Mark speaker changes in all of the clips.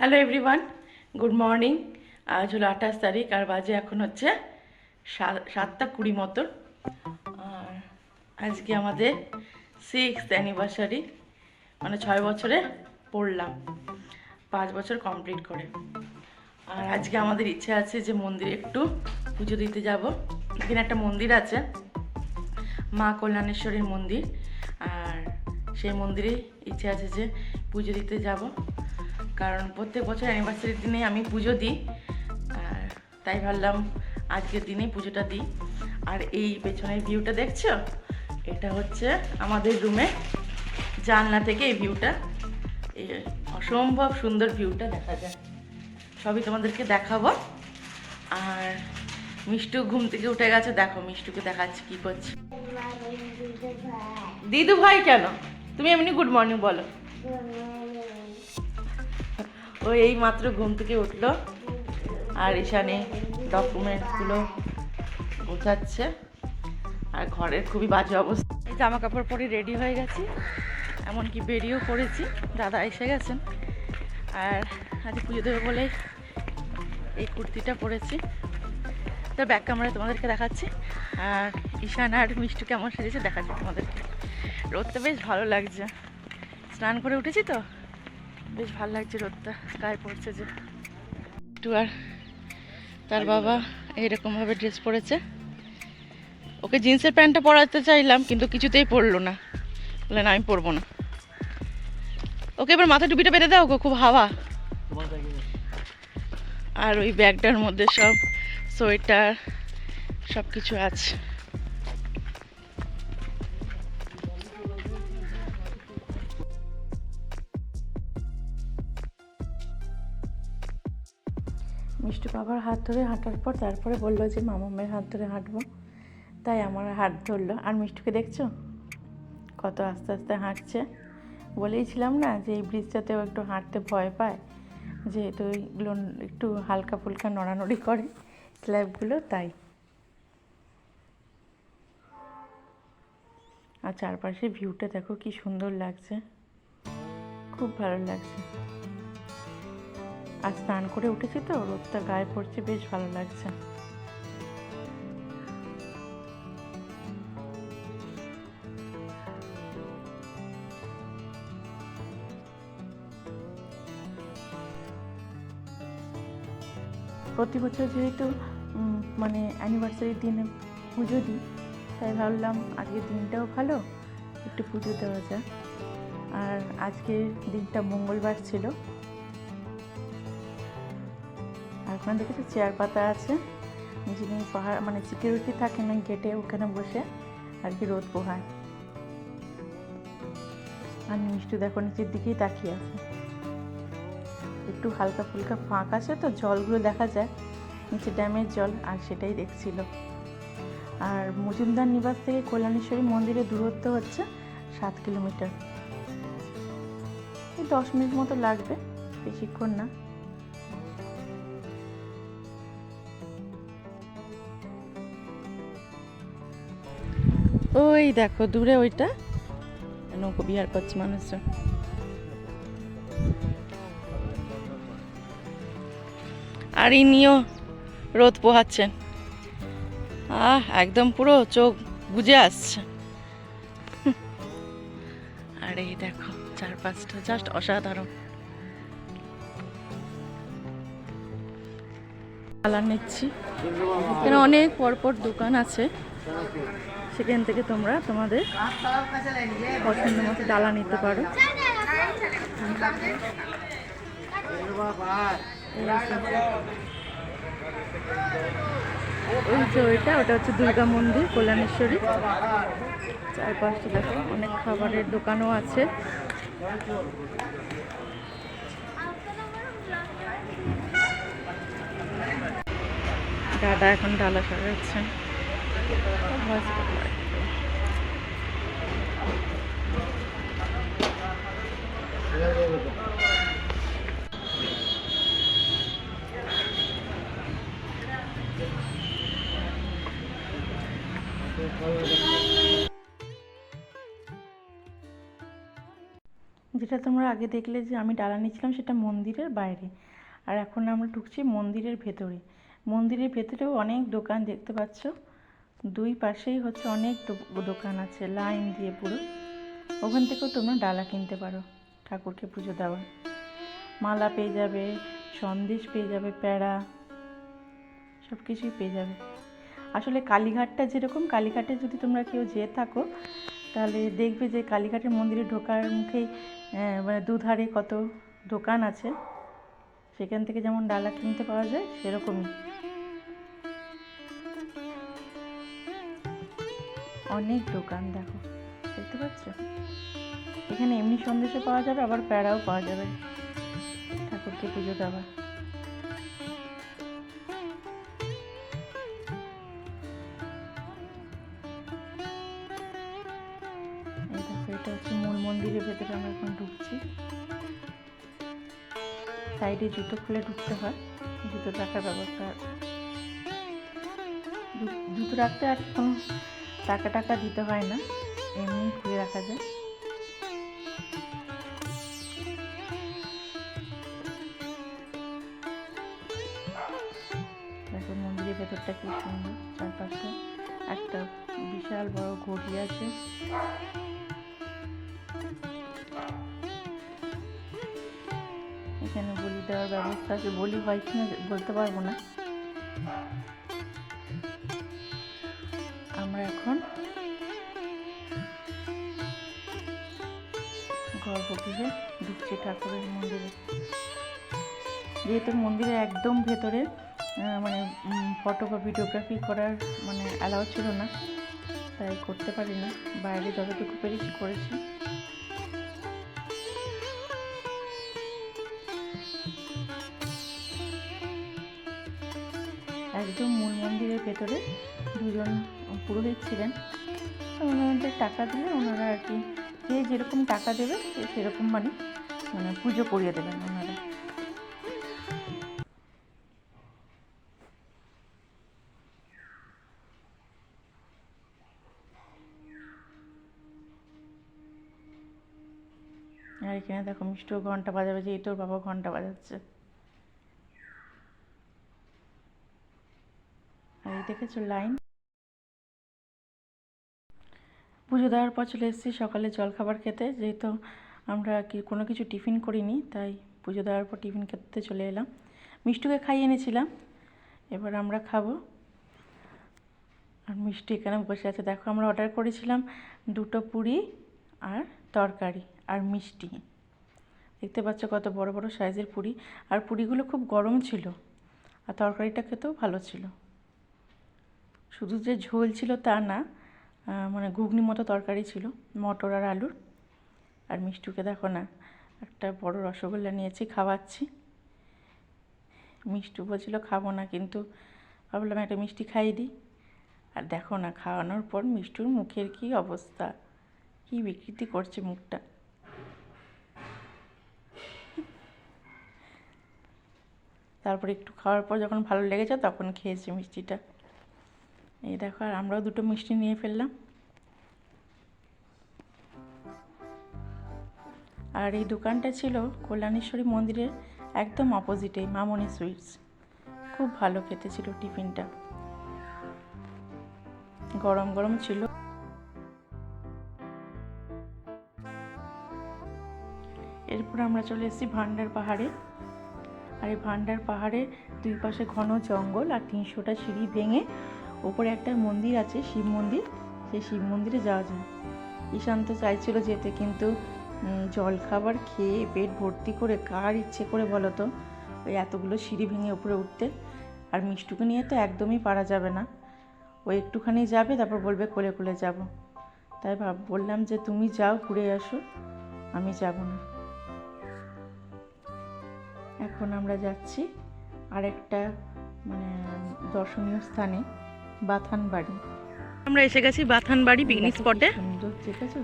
Speaker 1: Hello everyone good morning আজ হলো আঠাশ তারিখ, আর বাজে এখন হচ্ছে সাতটা কুড়ি মতন আর আজকে আমাদের সিক্স অ্যানিভার্সারি মানে ছয় বছরে পড়লাম, পাঁচ বছর কমপ্লিট করে। আর আজকে আমাদের ইচ্ছে আছে যে মন্দিরে একটু পুজো দিতে যাব। এখানে একটা মন্দির আছে, মা কল্যাণেশ্বরীর মন্দির। আর সেই মন্দিরে ইচ্ছে আছে যে পুজো দিতে যাব। কারণ প্রত্যেক বছর অ্যানিভার্সারির দিনে আমি পুজো দিই আর তাই ভাবলাম আজকের দিনেই পুজোটা দিই। আর এই পেছনের ভিউটা দেখছ? এটা হচ্ছে আমাদের রুমে জানলা থেকে এই ভিউটা এই অসম্ভব সুন্দর ভিউটা দেখা যায়। সবই তোমাদেরকে দেখাবো। আর মিষ্টু ঘুম থেকে উঠে গেছে দেখো মিষ্টুকে দেখাচ্ছি কি করছে। দিদু ভাই কেন? তুমি এমনি গুড মর্নিং বলো। ও এই মাত্র ঘুম থেকে উঠল আর ঈশানে ডকুমেন্টসগুলো বোঝাচ্ছে আর ঘরের খুবই বাজে অবস্থা। জামা কাপড় পরে রেডি হয়ে গেছি। এমনকি বেরিয়েও পড়েছি। দাদা এসে গেছেন। আর আজ পুজো দেবে বলে এই কুর্তিটা পরেছি। তো ব্যাক ক্যামেরায় তোমাদেরকে দেখাচ্ছি। আর ঈশান আর মিষ্টু কেমন সেজেছে দেখাচ্ছি তোমাদেরকে। রোদটা বেশ ভালো লাগছে। স্নান করে উঠেছি তো? বেশ ভালো লাগছে রোদটা। গায়ে পড়ছে যে। একটু আর তার বাবা এইরকমভাবে ড্রেস পরেছে। ওকে জিন্সের প্যান্টটা পরাতে চাইলাম, কিন্তু কিছুতেই পরলো না। বললেন, আমি পরবো না। ওকে এবার মাথা টুপিটা বেঁধে দাও গো, খুব হাওয়া। আর ওই ব্যাগটার মধ্যে সব সোয়েটার সব কিছু আছে। মিষ্টি বাবার হাত ধরে হাঁটার পর তারপরে বলল যে মামামের হাত ধরে হাঁটবো। তাই আমার হাত ধরলো। আর মিষ্টুকে দেখছ? কত আস্তে আস্তে হাঁটছে। বলেইছিলাম না যে, এই ব্রিজটাতেও একটু হাঁটতে ভয় পায়। যেহেতু এইগুলো একটু হালকা ফুলকা নড়ানড়ি করে স্ল্যাবগুলো, তাই। আর চারপাশে ভিউটা দেখো কি সুন্দর লাগছে। খুব ভালো লাগছে। আর স্নান করে উঠেছি তো, রোদটা গায়ে পড়ছে, বেশ ভালো লাগছে। প্রতি বছর যেহেতু মানে অ্যানিভার্সারির দিনে পুজো দিই, তাই ভাবলাম আজকের দিনটাও ভালো, একটু পুজো দেওয়া যায় আর আজকের দিনটা মঙ্গলবার ছিল। ওখানে দেখেছি চেয়ার পাতা আছে, যিনি পাহাড় মানে সিকিউরিটি থাকেন ওই গেটে ওখানে বসে আর কি রোদ পোহায়। আর মিষ্টি দেখো নিচের দিকেই তাকিয়ে আছে। একটু হালকা ফুলকা ফাঁক আছে তো, জলগুলো দেখা যায়, নিচে ড্যামের জল, আর সেটাই দেখছিল। আর মজুমদার নিবাস থেকে কল্যাণেশ্বরী মন্দিরের দূরত্ব হচ্ছে সাত কিলোমিটার। এই দশ মিনিট মতো লাগবে, বেশিক্ষণ না। ওই দেখো, দূরে ওইটা। নৌকো বিহার করছে মানুষজন আর ইনিও রোদ পোহাচ্ছেন আহ, একদম পুরো চোখ বুঝে আসছে। আর এই দেখো, চারপাশটা জাস্ট অসাধারণ। কালার নিচ্ছি। এখানে অনেক পরপর দোকান আছে। সেখান থেকে তোমরা তোমাদের পছন্দ মতো ডালা নিতে পারো। ওই যে ওইটা, ওটা হচ্ছে দুর্গা মন্দির, কল্যাণেশ্বরী। চারপাশটা দেখো, অনেক খাবারের দোকানও আছে। দাদা এখন ডালা সাজাচ্ছেন? যেটা তোমরা আগে দেখলে যে আমি ডালা নিয়েছিলাম, সেটা মন্দিরের বাইরে। আর এখন আমরা ঢুকছি মন্দিরের ভেতরে। মন্দিরের ভেতরেও অনেক দোকান দেখতে পাচ্ছ। দুই পাশেই হচ্ছে অনেক দোকান আছে, লাইন দিয়ে পুরো। ওখান থেকেও তোমরা ডালা কিনতে পারো, ঠাকুরকে পুজো দেওয়ার। মালা পেয়ে যাবে, সন্দেশ পেয়ে যাবে প্যাড়া সব কিছুই পেয়ে যাবে। আসলে কালীঘাটটা যেরকম, কালীঘাটে যদি তোমরা কেউ যেয়ে থাকো, তাহলে দেখবে যে কালীঘাটের মন্দিরে ঢোকার মুখেই মানে দুধারে কত দোকান আছে। সেখান থেকে যেমন ডালা কিনতে পাওয়া যায়, সেরকমই। অনেক দোকান, দেখো। দেখতে পাচ্ছ? এখানে এমনি সন্দেশও পাওয়া যাবে, আবার প্যারাও পাওয়া যাবে। ঠাকুরকে পুজো দেওয়া এটা হচ্ছে মূল মন্দিরের ভেতরে আমরা এখন ঢুকছি। সাইডে জুতো খুলে ঢুকতে হয়, জুতো রাখার ব্যবস্থা জুতো রাখতে আর কোনো টাকা টাকা দিতে হয় না, এমনি খুলে রাখা যায়। দেখো মন্দিরের ভেতরটা কি সুন্দর, চারপাশটা একটা বিশাল বড় ঘটি আছে। এখানে বলি দেওয়ার ব্যবস্থা আছে, বলি হয় কিনা বলতে পারব না। আমরা এখন গর্ভগৃহে ঢুকছি ঠাকুরের মন্দিরে। যেহেতু মন্দিরে একদম ভেতরে মানে ফটো বা ভিডিওগ্রাফি করার মানে অ্যালাউ ছিল না, তাই করতে পারি না বাইরে যতটুকু পেরেছি করেছি। মূল মন্দিরের ভেতরে দুজন পুরোহিত ছিলেন। ওনাদের টাকা দিলে ওনারা আর কি, যে যেরকম টাকা দেবে সে সেরকম মানে মানে পুজো করিয়ে দেবেন ওনারা। আর এখানে দেখো মিষ্টিও ঘণ্টা বাজাবে যে এই তোর বাবা ঘণ্টা বাজাচ্ছে। এই দেখেছ লাইন? পুজো দেওয়ার পর চলে এসেছি সকালে জলখাবার খেতে। যেহেতু আমরা কি, কোনো কিছু টিফিন করিনি, তাই পুজো দেওয়ার পর টিফিন খেতে চলে এলাম। মিষ্টুকে খাইয়ে এনেছিলাম, এবার আমরা খাব। আর মিষ্টি এখানে বসে আছে। দেখো, আমরা অর্ডার করেছিলাম দুটো পুরি আর তরকারি আর মিষ্টি। দেখতে পাচ্ছ কত বড় বড় সাইজের পুরি। আর পুরিগুলো খুব গরম ছিল, আর তরকারিটা খেতেও ভালো ছিল। শুধু যে ঝোল ছিল তা না মানে ঘুগনি মতো তরকারি ছিল, মটর আর আলুর। আর মিষ্টুকে দেখো না, একটা বড় রসগোল্লা নিয়েছি, খাওয়াচ্ছি। মিষ্টু বলছিল, খাব না কিন্তু। ভাবলাম একটা মিষ্টি খাইয়ে দিই। আর দেখো না, খাওয়ানোর পর মিষ্টুর মুখের কি অবস্থা, কি বিকৃতি করছে মুখটা। তারপর একটু খাওয়ার পর যখন ভালো লেগেছে, তখন খেয়েছি মিষ্টিটা। এই দেখো, আর আমরাও দুটো মিষ্টি নিয়ে ফেললাম। আর এই দোকানটা ছিল কল্যাণেশ্বরী মন্দিরের একদম অপোজিটে মামনি সুইটস। খুব ভালো খেতে ছিল টিফিনটা। গরম গরম ছিল। এরপর আমরা চলে এসেছি ভান্ডার পাহাড়ে। আর এই ভান্ডার পাহাড়ে দুই পাশে ঘন জঙ্গল, আর তিনশোটা সিঁড়ি ভেঙে ওপরে একটা মন্দির আছে, শিব মন্দির। সেই শিব মন্দিরে যাওয়া যায়। ঈশান্ত চাইছিল যেতে, কিন্তু জল খাবার খেয়ে পেট ভর্তি করে কার ইচ্ছে করে বলো তো? ওই এতগুলো সিঁড়ি ভেঙে উপরে উঠতে। আর মিষ্টুকে নিয়ে তো একদমই পারা যাবে না। ও একটুখানি যাবে, তারপর বলবে কোলে কোলে যাব। তাই ভাব, বললাম যে তুমি যাও, ঘুরে আসো। আমি যাব না। এখন আমরা যাচ্ছি আরেকটা মানে দর্শনীয় স্থানে। বাথান বাড়ি আমরা এসে গেছি বাথান বাড়ি পিকনিক স্পটে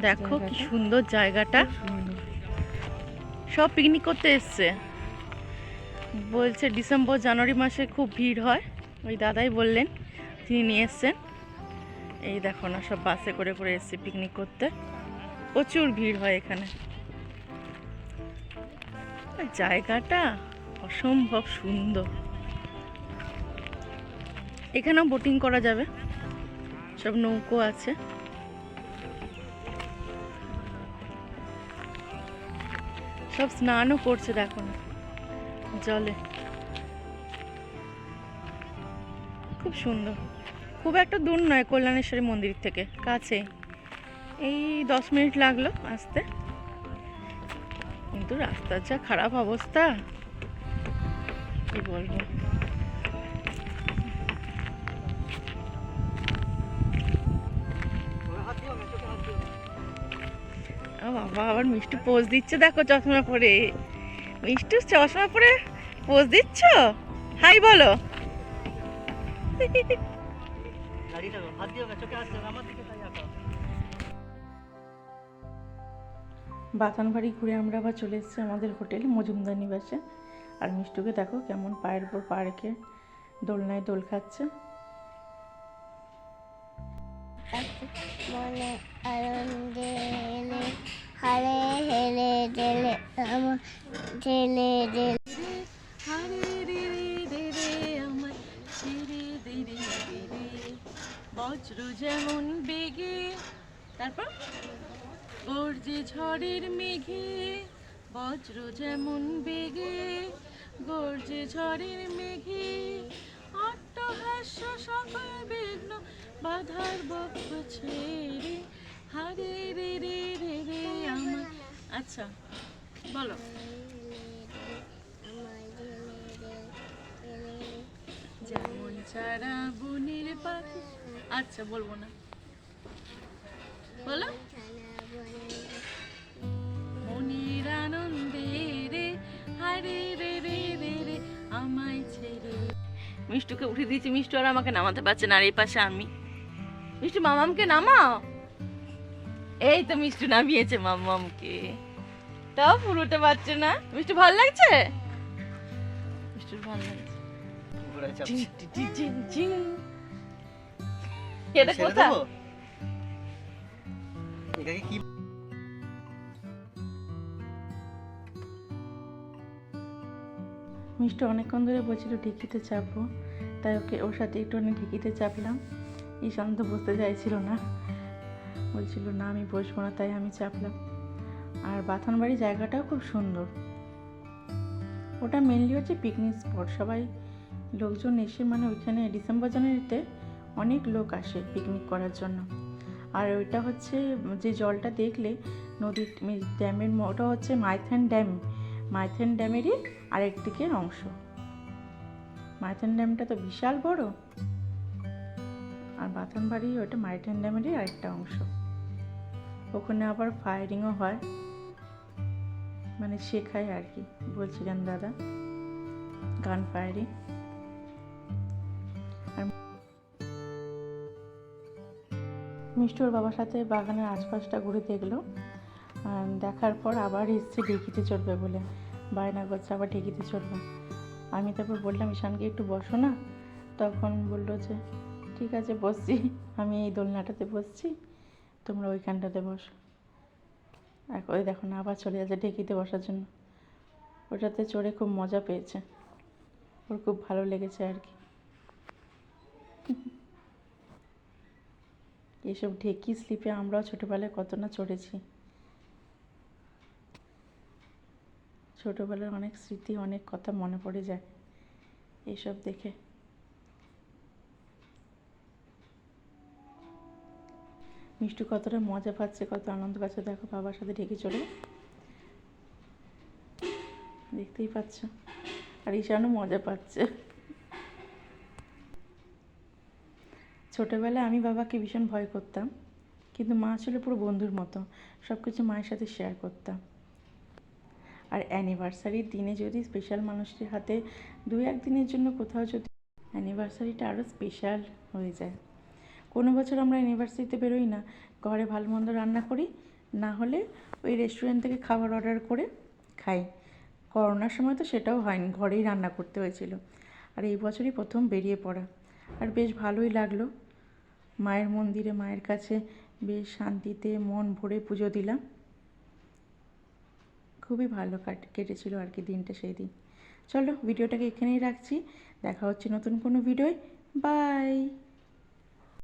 Speaker 1: দেখো কি সুন্দর জায়গাটা। সব পিকনিক করতে এসছে। বলছে ডিসেম্বর জানুয়ারি মাসে খুব ভিড় হয়। ওই দাদাই বললেন তিনি নিয়ে এসছেন। এই দেখো না সব বাসে করে করে এসছে পিকনিক করতে। প্রচুর ভিড় হয় এখানে। জায়গাটা অসম্ভব সুন্দর। এখানেও বোটিং করা যাবে। সব নৌকো আছে। সব স্নানও করছে দেখো জলে। খুব সুন্দর। খুব একটা দূর নয় কল্যাণেশ্বরী মন্দির থেকে, কাছে। এই দশ মিনিট লাগল আসতে। কিন্তু রাস্তার যা খারাপ অবস্থা, কি বলব? বাবা আবার মিষ্টি পোজ দিচ্ছে দেখো চশমা পরে। মিষ্টি চশমা পরে পোজ দিচ্ছ? হাই বলো। বাতানবাড়ি ঘুরে আমরা আবার চলে এসেছি আমাদের হোটেল মজুমদার নিবাসে। আর মিষ্টুকে দেখো কেমন পায়ের উপর পা রেখে দোলনায় দোল খাচ্ছে।
Speaker 2: মনে আনন্দে হারে হেলে জেলে আমার জেলে জেলে
Speaker 1: বজ্র যেমন বেগে, তারপর? গর্জে ঝড়ের মেঘে, বজ্র যেমন বেগে গর্জে ঝড়ের মেঘে অট্টহাস্য সকল বিঘ্ন বাধার বক্ষ ছেড়ে হারে রে রে রে রে আমার। আচ্ছা বলো। যেমন চারা বনের পাখি। আচ্ছা বলব না। বলো। মনের আনন্দে রে, হারে রে রে রে রে আমায় ছেড়ে। মিষ্টুকে উঠে দিয়েছি, মিষ্টু আর আমাকে নামাতে পারছে না, আর এই পাশে আমি। মিষ্টু, মামামকে নামাও। এই তো মিষ্টু নামিয়েছে মামামকে তাও পুরোতে পারছে না। মিষ্টু ভালো লাগছে? মিষ্টুর ভালো লাগছে। এটা
Speaker 3: এটাকে কি
Speaker 1: মিষ্টি অনেকক্ষণ ধরে বলছিল ঢিকিতে চাপবো। তাই ওকে ওর সাথে একটু ঢিকিতে চাপলাম। ঈশান তো বসতে চাইছিল না। বলছিল, না, আমি বসবো না, তাই আমি চাপলাম। আর বাথানবাড়ি জায়গাটাও খুব সুন্দর। ওটা মেনলি হচ্ছে পিকনিক স্পট সবাই লোকজন এসে মানে ওইখানে ডিসেম্বর জানুয়ারিতে অনেক লোক আসে পিকনিক করার জন্য। আর ওইটা হচ্ছে, যে জলটা দেখলে নদীর ড্যামের ম- ওটা হচ্ছে মাইথেন ড্যাম। মাইথেন ড্যামেরই আরেকদিকের অংশ। মাইথেন ড্যামটা তো বিশাল বড়। আর বাথানবাড়ি ওটা মাইথেন ড্যামেরই আরেকটা অংশ। ওখানে আবার ফায়ারিংও হয়। মানে শেখায় আর কি, বলছিলেন দাদা। গান ফায়ারিং আর মিষ্টুর বাবার সাথে বাগানের আশপাশটা ঘুরে দেখল। দেখার পর আবার এসছে ঢেকিতে চড়বে বলে। বায়না করছে, আবার ঢেকিতে চড়বে। আমি তারপর বললাম, ঈশানকে একটু বসো না? তখন বলল যে, ঠিক আছে, বসছি। আমি এই দোলনাটাতে বসছি। তোমরা ওইখানটাতে বসো। আর ওই দেখো না, আবার চলে যাচ্ছে ঢেকিতে বসার জন্য। ওটাতে চড়ে খুব মজা পেয়েছে। ওর খুব ভালো লেগেছে আর কি। এসব ঢেকি স্লিপে আমরাও ছোটোবেলায় কত না চড়েছি। ছোটোবেলার অনেক স্মৃতি, অনেক কথা মনে পড়ে যায়। এইসব দেখে। মিষ্টু কতটা মজা পাচ্ছে, কত আনন্দ পাচ্ছে, দেখো বাবার সাথে ঢেকে চলে। দেখতেই পাচ্ছ। আর ঈশানও মজা পাচ্ছে। ছোটোবেলায় আমি বাবাকে ভীষণ ভয় করতাম, কিন্তু মা ছিল পুরো বন্ধুর মতো সব কিছু মায়ের সাথে শেয়ার করতাম। আর অ্যানিভার্সারির দিনে যদি স্পেশাল মানুষটির হাতে দু এক দিনের জন্য কোথাও যদি অ্যানিভার্সারিটা আরও স্পেশাল হয়ে যায়। কোনো বছর আমরা অ্যানিভার্সারিতে বেরোই না, ঘরে ভালো মন্দ রান্না করি, না হলে ওই রেস্টুরেন্ট থেকে খাবার অর্ডার করে খাই। করোনার সময় তো সেটাও হয়নি, ঘরেই রান্না করতে হয়েছিল। আর এই বছরই প্রথম বেরিয়ে পড়া। আর বেশ ভালোই লাগল। মায়ের মন্দিরে, মায়ের কাছে বেশ শান্তিতে মন ভরে পুজো দিলাম। খুবই ভালো কাট কেটেছিল আর কি দিনটা সেই দিন। চলো, ভিডিওটাকে এখানেই রাখছি। দেখা হচ্ছে নতুন কোনো ভিডিওয়। বাই